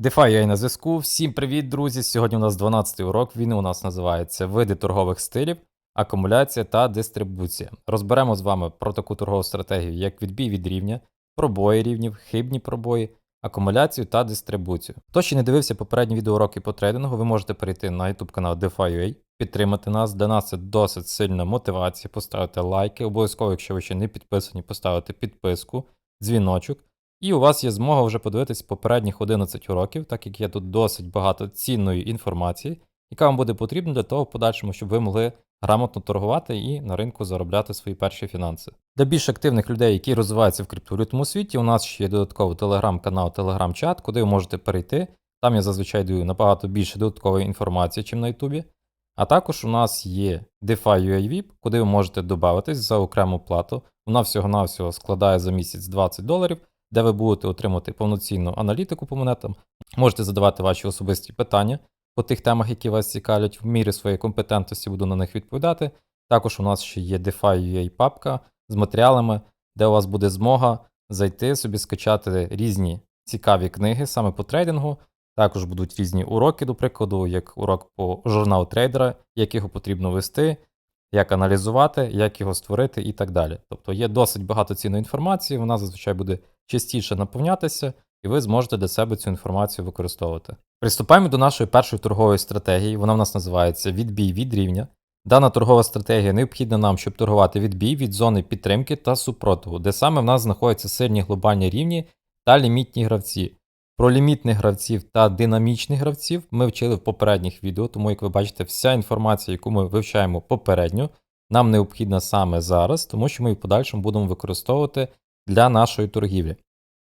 DeFi на зв'язку. Всім привіт, друзі! Сьогодні у нас 12-й урок. Він у нас називається Види торгових стилів, акумуляція та дистрибуція. Розберемо з вами про таку торгову стратегію, як відбій від рівня, пробої рівнів, хибні пробої, акумуляцію та дистрибуцію. Хто ще не дивився попередні відеоуроки по трейдингу, ви можете перейти на YouTube канал DeFi.ua, підтримати нас. Для нас це досить сильна мотивація, поставити лайки. Обов'язково, якщо ви ще не підписані, поставити підписку, дзвіночок. І у вас є змога вже подивитись попередніх 11 уроків, так як є тут досить багато цінної інформації, яка вам буде потрібна для того в подальшому, щоб ви могли грамотно торгувати і на ринку заробляти свої перші фінанси. Для більш активних людей, які розвиваються в криптовалютному світі, у нас ще є додатковий телеграм-канал, телеграм-чат, куди ви можете перейти. Там я зазвичай даю набагато більше додаткової інформації, ніж на Ютубі. А також у нас є DeFi UAV, куди ви можете додатись за окрему плату. Вона всього-навсього складає за місяць 20 доларів де ви будете отримати повноцінну аналітику по монетам. Можете задавати ваші особисті питання по тих темах, які вас цікавлять, в мірі своєї компетентності буду на них відповідати. Також у нас ще є DeFi UA папка з матеріалами, де у вас буде змога зайти собі скачати різні цікаві книги саме по трейдингу. Також будуть різні уроки, до прикладу, як урок по журнал трейдера, як його потрібно вести, як аналізувати, як його створити і так далі. Тобто є досить багато цінної інформації, вона зазвичай буде частіше наповнятися, і ви зможете для себе цю інформацію використовувати. Приступаємо до нашої першої торгової стратегії. Вона в нас називається відбій від рівня. Дана торгова стратегія необхідна нам, щоб торгувати відбій від зони підтримки та супротиву, де саме в нас знаходяться сильні глобальні рівні та лімітні гравці. Про лімітних гравців та динамічних гравців ми вчили в попередніх відео, тому, як ви бачите, вся інформація, яку ми вивчаємо попередньо, нам необхідна саме зараз, тому що ми в подальшому будемо використовувати для нашої торгівлі.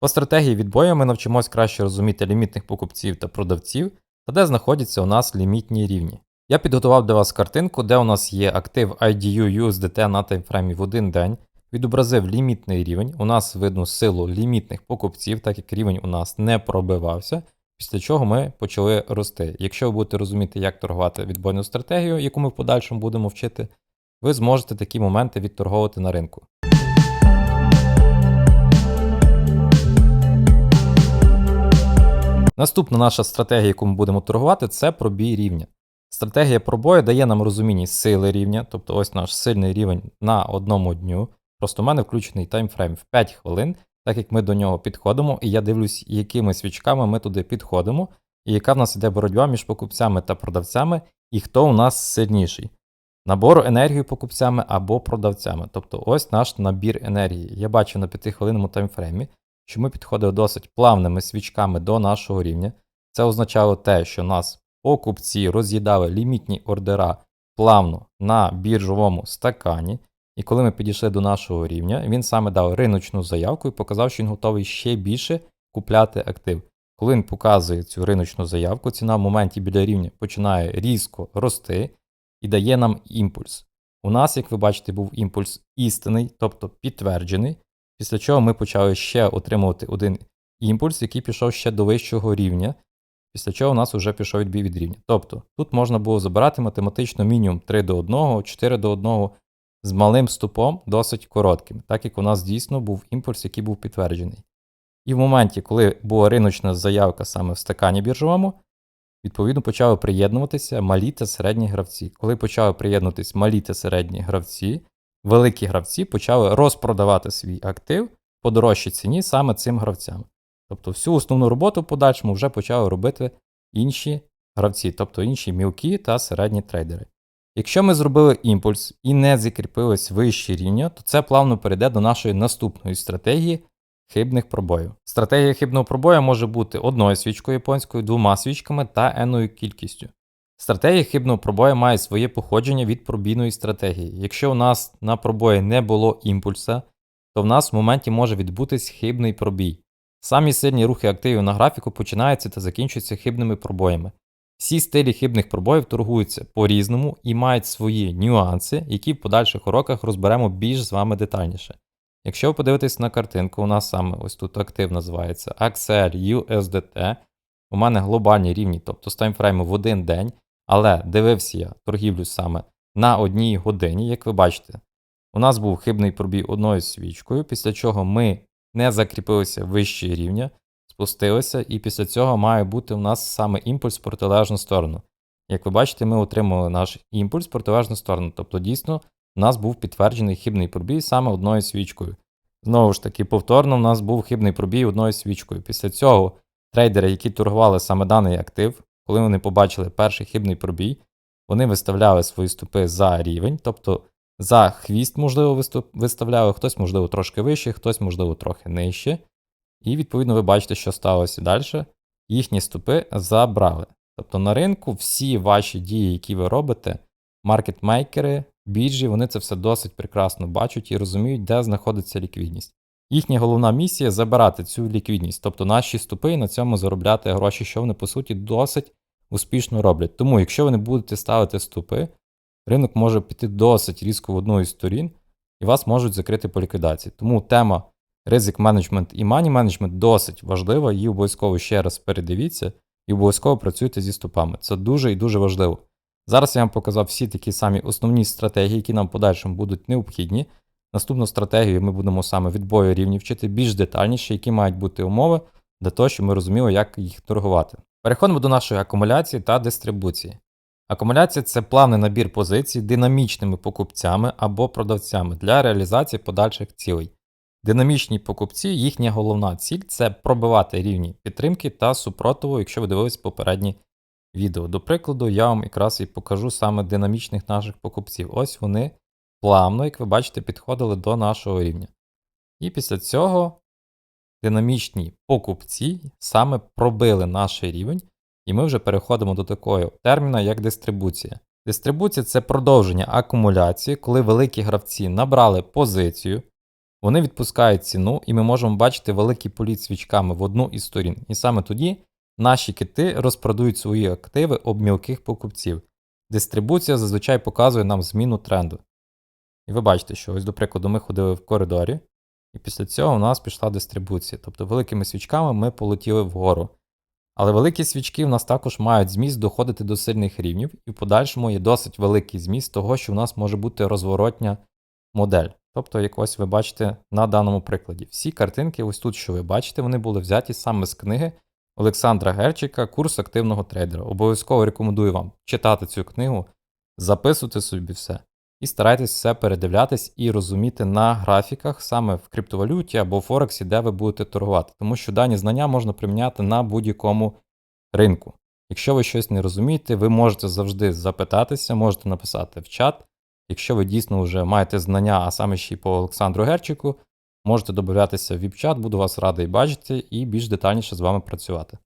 По стратегії відбою ми навчимось краще розуміти лімітних покупців та продавців, та де знаходяться у нас лімітні рівні. Я підготував для вас картинку, де у нас є актив IDU USDT на таймфреймі в один день, відобразив лімітний рівень, у нас видно силу лімітних покупців, так як рівень у нас не пробивався, після чого ми почали рости. Якщо ви будете розуміти, як торгувати відбойну стратегію, яку ми в подальшому будемо вчити, ви зможете такі моменти відторговувати на ринку. Наступна наша стратегія, яку ми будемо торгувати, це пробій рівня. Стратегія пробою дає нам розуміння сили рівня, тобто ось наш сильний рівень на одному дню. Просто в мене включений таймфрейм в 5 хвилин, так як ми до нього підходимо, і я дивлюсь, якими свічками ми туди підходимо, і яка в нас іде боротьба між покупцями та продавцями, і хто у нас сильніший. Набору енергії покупцями або продавцями. Тобто ось наш набір енергії. Я бачу на 5 хвилинному таймфреймі, що ми підходили досить плавними свічками до нашого рівня. Це означало те, що нас покупці роз'їдали лімітні ордера плавно на біржовому стакані. І коли ми підійшли до нашого рівня, він саме дав риночну заявку і показав, що він готовий ще більше купляти актив. Коли він показує цю риночну заявку, ціна в моменті біля рівня починає різко рости і дає нам імпульс. У нас, як ви бачите, був імпульс істинний, тобто підтверджений, після чого ми почали ще отримувати один імпульс, який пішов ще до вищого рівня, після чого у нас вже пішов відбій від рівня. Тобто тут можна було забирати математично мінімум 3 до 1, 4 до 1 з малим ступом, досить коротким, так як у нас дійсно був імпульс, який був підтверджений. І в моменті, коли була риночна заявка саме в стакані біржовому, відповідно почали приєднуватися малі та середні гравці. Коли почали приєднуватися малі та середні гравці, великі гравці почали розпродавати свій актив по дорожчій ціні саме цим гравцям. Тобто всю основну роботу в подальшому вже почали робити інші гравці, тобто інші мілкі та середні трейдери. Якщо ми зробили імпульс і не закріпились вищі рівня, то це плавно перейде до нашої наступної стратегії хибних пробоїв. Стратегія хибного пробою може бути одною свічкою японською, двома свічками та енною кількістю. Стратегія хибного пробою має своє походження від пробійної стратегії. Якщо у нас на пробої не було імпульса, то в нас в моменті може відбутись хибний пробій. Самі сильні рухи активів на графіку починаються та закінчуються хибними пробоями. Всі стилі хибних пробоїв торгуються по-різному і мають свої нюанси, які в подальших уроках розберемо більш з вами детальніше. Якщо ви подивитесь на картинку, у нас саме ось тут актив називається XR USDT. У мене глобальні рівні, тобто з таймфрейму в один день, але дивився я торгівлю саме на одній годині, як ви бачите. У нас був хибний пробій одною свічкою, після чого ми не закріпилися вище рівня. спустилися, і після цього має бути у нас саме імпульс в протилежну сторону. Як ви бачите, ми отримали наш імпульс в протилежну сторону. Тобто, дійсно, у нас був підтверджений хибний пробій саме одною свічкою. Знову ж таки, повторно, у нас був хибний пробій одною свічкою. Після цього трейдери, які торгували саме даний актив, коли вони побачили перший хибний пробій, вони виставляли свої стопи за рівень, тобто за хвіст, можливо, виставляли, хтось, можливо, трошки вище, хтось, можливо, трохи нижче. І, відповідно, ви бачите, що сталося далі. Їхні стопи забрали. Тобто на ринку всі ваші дії, які ви робите, маркетмейкери, біржі, вони це все досить прекрасно бачать і розуміють, де знаходиться ліквідність. Їхня головна місія забирати цю ліквідність, тобто наші стопи і на цьому заробляти гроші, що вони по суті досить успішно роблять. Тому, якщо ви не будете ставити стопи, ринок може піти досить різко в одну із сторін, і вас можуть закрити по ліквідації. Тому тема ризик менеджмент і мані менеджмент досить важлива, її обов'язково ще раз передивіться і обов'язково працюйте зі стопами. Це дуже і дуже важливо. Зараз я вам показав всі такі самі основні стратегії, які нам в подальшому будуть необхідні. Наступну стратегію ми будемо саме відбою рівнів вчити більш детальніше, які мають бути умови для того, щоб ми розуміли, як їх торгувати. Переходимо до нашої акумуляції та дистрибуції. Акумуляція це плавний набір позицій динамічними покупцями або продавцями для реалізації подальших цілей. Динамічні покупці, їхня головна ціль це пробивати рівні підтримки та супротиву, якщо ви дивились попередні відео. До прикладу, я вам якраз і покажу саме динамічних наших покупців. Ось вони плавно, як ви бачите, підходили до нашого рівня. І після цього динамічні покупці саме пробили наш рівень, і ми вже переходимо до такого терміна, як дистрибуція. Дистрибуція це продовження акумуляції, коли великі гравці набрали позицію, вони відпускають ціну, і ми можемо бачити великий політ свічками в одну із сторін. І саме тоді наші кити розпродають свої активи об мілких покупців. Дистрибуція зазвичай показує нам зміну тренду. І ви бачите, що ось, до прикладу, ми ходили в коридорі, і після цього у нас пішла дистрибуція. Тобто великими свічками ми полетіли вгору. Але великі свічки в нас також мають зміст доходити до сильних рівнів, і в подальшому є досить великий зміст того, що в нас може бути розворотня модель. Тобто, як ось ви бачите на даному прикладі. Всі картинки, ось тут, що ви бачите, вони були взяті саме з книги Олександра Герчика Курс активного трейдера. Обов'язково рекомендую вам читати цю книгу, записувати собі все. І старайтесь все передивлятись і розуміти на графіках саме в криптовалюті або Форексі, де ви будете торгувати. Тому що дані знання можна приміняти на будь-якому ринку. Якщо ви щось не розумієте, ви можете завжди запитатися, можете написати в чат. Якщо ви дійсно вже маєте знання, а саме ще й по Олександру Герчику, можете додатися в віп-чат, буду вас радий бачити і більш детальніше з вами працювати.